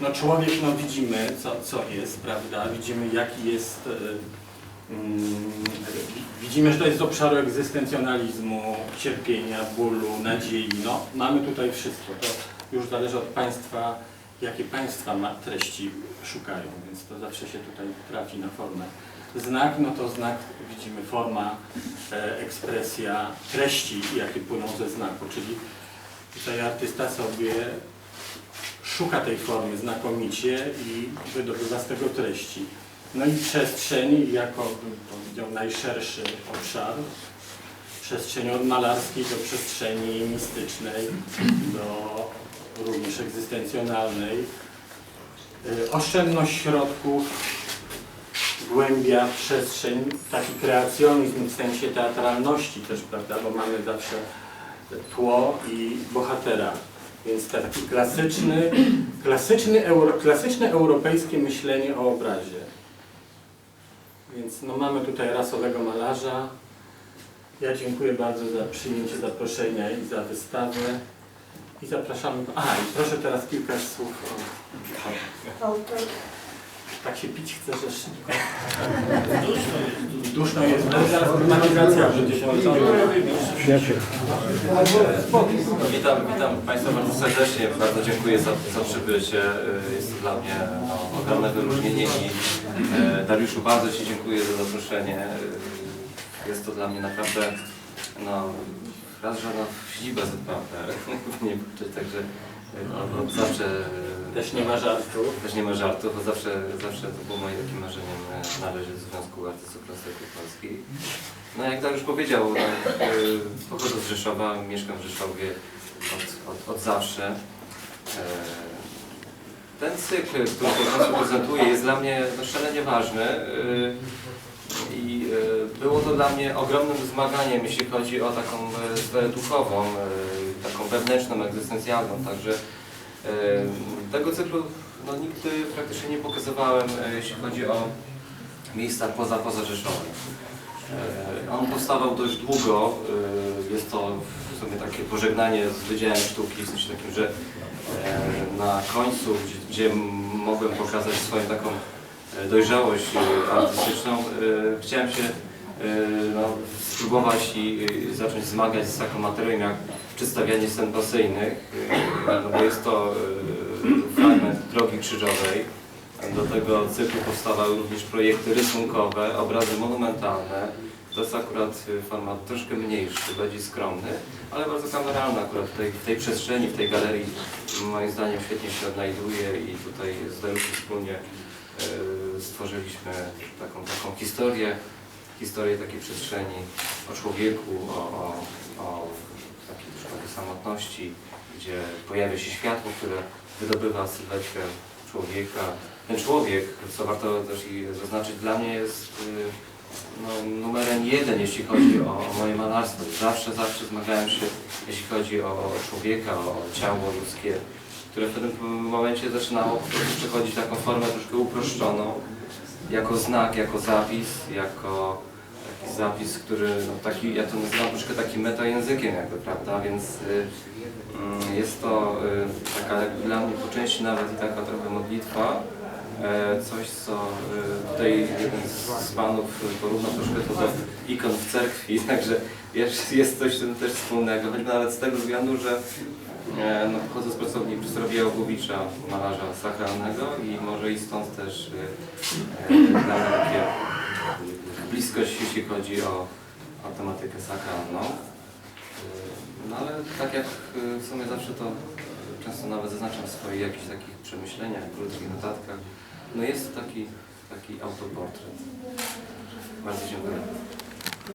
no człowiek, no widzimy co, co jest, prawda, widzimy jaki jest, e, mm, widzimy, że to jest z obszaru egzystencjonalizmu, cierpienia, bólu, nadziei, no mamy tutaj wszystko, to już zależy od Państwa, jakie Państwa ma treści szukają, więc to zawsze się tutaj trafi na formę. Znak, no to znak, widzimy, forma, e, ekspresja treści, jakie płyną ze znaku, czyli tutaj artysta sobie szuka tej formy znakomicie i wydobywa z tego treści. No i przestrzeń jako, bym powiedział, najszerszy obszar. Przestrzeń od malarskiej do przestrzeni mistycznej, do również egzystencjonalnej. Y, Oszczędność środków, głębia, przestrzeń, taki kreacjonizm w sensie teatralności też, prawda, bo mamy zawsze tło i bohatera. Więc taki klasyczny, klasyczny euro, klasyczne europejskie myślenie o obrazie. Więc no, mamy tutaj rasowego malarza. Ja dziękuję bardzo za przyjęcie zaproszenia i za wystawę. I zapraszamy. A, i proszę teraz kilka słów o. tak się pić chce, że szybko. Duszno jest, ale zaraz klimatyzacja będzie się Witam, witam Państwa bardzo serdecznie. Bardzo dziękuję za, za przybycie. Y, Jest to dla mnie no, ogromne wyróżnienie i e, Dariuszu bardzo Ci dziękuję za zaproszenie. Y, Jest to dla mnie naprawdę no, raz, że no, siedziba naprawdę nie także y, no, od zawsze y, Też nie ma żartu. też nie ma żartów, bo zawsze, zawsze to było moim takim marzeniem należeć do Związku Artystów Plastyki Polskiej. No jak Dariusz powiedział, no, y, pochodzę z Rzeszowa, mieszkam w Rzeszowie od, od, od zawsze. E, Ten cykl, który Państwu prezentuję jest dla mnie no, szalenie ważny y, i y, było to dla mnie ogromnym zmaganiem, jeśli chodzi o taką sferę duchową, taką wewnętrzną, egzystencjalną, także Tego cyklu no, nigdy praktycznie nie pokazywałem, e, jeśli chodzi o miejsca poza, poza Rzeszowem. On powstawał dość długo. e, Jest to w sumie takie pożegnanie z Wydziałem Sztuki, w sensie takim, że e, na końcu, gdzie, mogłem pokazać swoją taką dojrzałość artystyczną, chciałem się no, spróbować i i zacząć zmagać z taką materią jak przedstawianie scen pasyjnych, e, no bo jest to fragment Drogi Krzyżowej. Do tego cyklu powstawały również projekty rysunkowe, obrazy monumentalne. To jest akurat format troszkę mniejszy, bardziej skromny, ale bardzo kameralny akurat w tej, w tej przestrzeni, w tej galerii moim zdaniem świetnie się odnajduje i tutaj z Dariuszem wspólnie stworzyliśmy taką, taką historię, historię takiej przestrzeni o człowieku, o, o, o takiej przykładzie samotności, gdzie pojawia się światło, które wydobywa sylwetkę człowieka. Ten człowiek, co warto też i zaznaczyć, dla mnie jest y, no, numerem jeden, jeśli chodzi o, o moje malarstwo. Zawsze, zawsze zmagałem się, jeśli chodzi o, człowieka, o ciało ludzkie, które w pewnym momencie zaczynało przechodzić taką formę troszkę uproszczoną, jako znak, jako zapis, jako taki zapis, który no, taki, ja to nazywam troszkę takim metajęzykiem jakby, prawda, więc y, mm, jest to y, taka dla mnie po części nawet i taka trochę modlitwa, e, coś co y, tutaj jeden z, panów porównał troszkę to do ikon w cerkwi, także jest, coś w tym też wspólnego, choćby nawet z tego względu, że no, pochodzę z pracowni profesora Białogowicza, malarza sakralnego i może i stąd też mnie takie bliskość, jeśli chodzi o, o tematykę sakralną. Yy, No ale tak jak w sumie zawsze to często nawet zaznaczam w swoich jakichś takich przemyśleniach, krótkich notatkach, no jest to taki, taki autoportret. Bardzo dziękuję.